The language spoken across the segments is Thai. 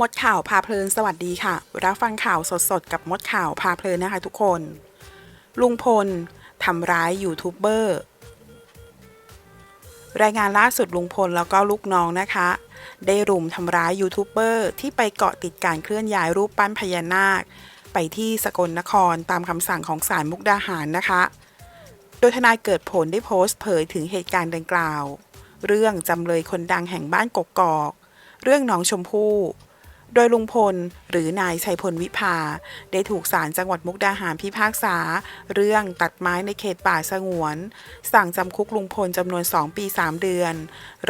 มดข่าวพาเพลินสวัสดีค่ะ รับฟังข่าวสดๆ กับมดข่าวพาเพลินนะคะทุกคน ลุงพลทำร้ายยูทูบเบอร์รายงานล่าสุดลุงพลแล้วก็ลูกน้องนะคะ ได้รุมทำร้ายยูทูบเบอร์ที่ไปเกาะติดการเคลื่อนย้ายรูปปั้นพญานาค ไปที่สกลนครตามคำสั่งของศาลมุกดาหารนะคะ โดยทนายเกิดผลได้โพสต์เผยถึงเหตุการณ์ดังกล่าว เรื่องจำเลยคนดังแห่งบ้านกกอก เรื่องน้องชมพู่ โดยลุงพล หรือนายชัยพลวิภา ได้ถูกศาลจังหวัดมุกดาหารพิพากษา เรื่องตัดไม้ในเขตป่าสงวน สั่งจำคุกลุงพลจำนวน 2 ปี 3 เดือน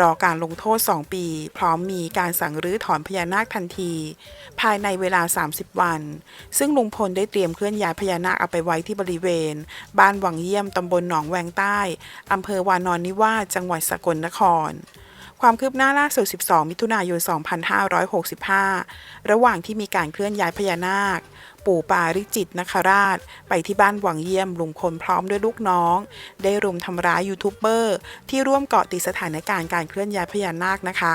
รอการลงโทษ 2 ปี พร้อมมีการสั่งรื้อถอนพญานาคทันที ภายในเวลา 30 วัน ซึ่งลุงพลได้เตรียมเคลื่อนย้ายพญานาคเอาไปไว้ที่บริเวณ บ้านวังเยี่ยมตำบลหนองแวงใต้อำเภอวานอนนิวาสจังหวัดสกลนคร ความคืบหน้าล่าสุด 12 มิถุนายน 2565 ระหว่างที่มีการเคลื่อนย้ายพญานาค ปู่ปาริจิตนคราช ไปที่บ้านหวังเยี่ยมลุงพลพร้อมด้วยลูกน้อง ได้รุมทำร้ายยูทูบเบอร์ที่ร่วมเกาะติดสถานการณ์การเคลื่อนย้ายพญานาคนะคะ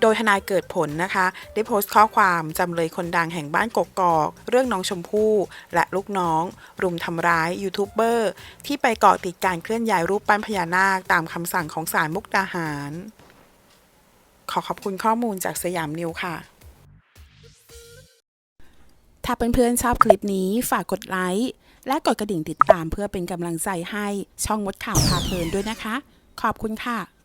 โดยทนายเกิดผลนะคะ ได้โพสต์ข้อความจำเลยคนดังแห่งบ้านกกอกเรื่องน้องชมพู่ และลูกน้อง รุมทำร้ายยูทูบเบอร์ที่ไปเกาะติดการเคลื่อนย้ายรูปปั้นพญานาคตามคำสั่งของศาลมุกดาหาร ขอขอบคุณข้อมูลจากสยามนิวค่ะ ถ้าเพื่อนๆชอบคลิปนี้ฝากกดไลค์และกดกระดิ่งติดตามเพื่อเป็นกำลังใจให้ช่องมดข่าวพาเพลินด้วยนะคะ ขอบคุณค่ะ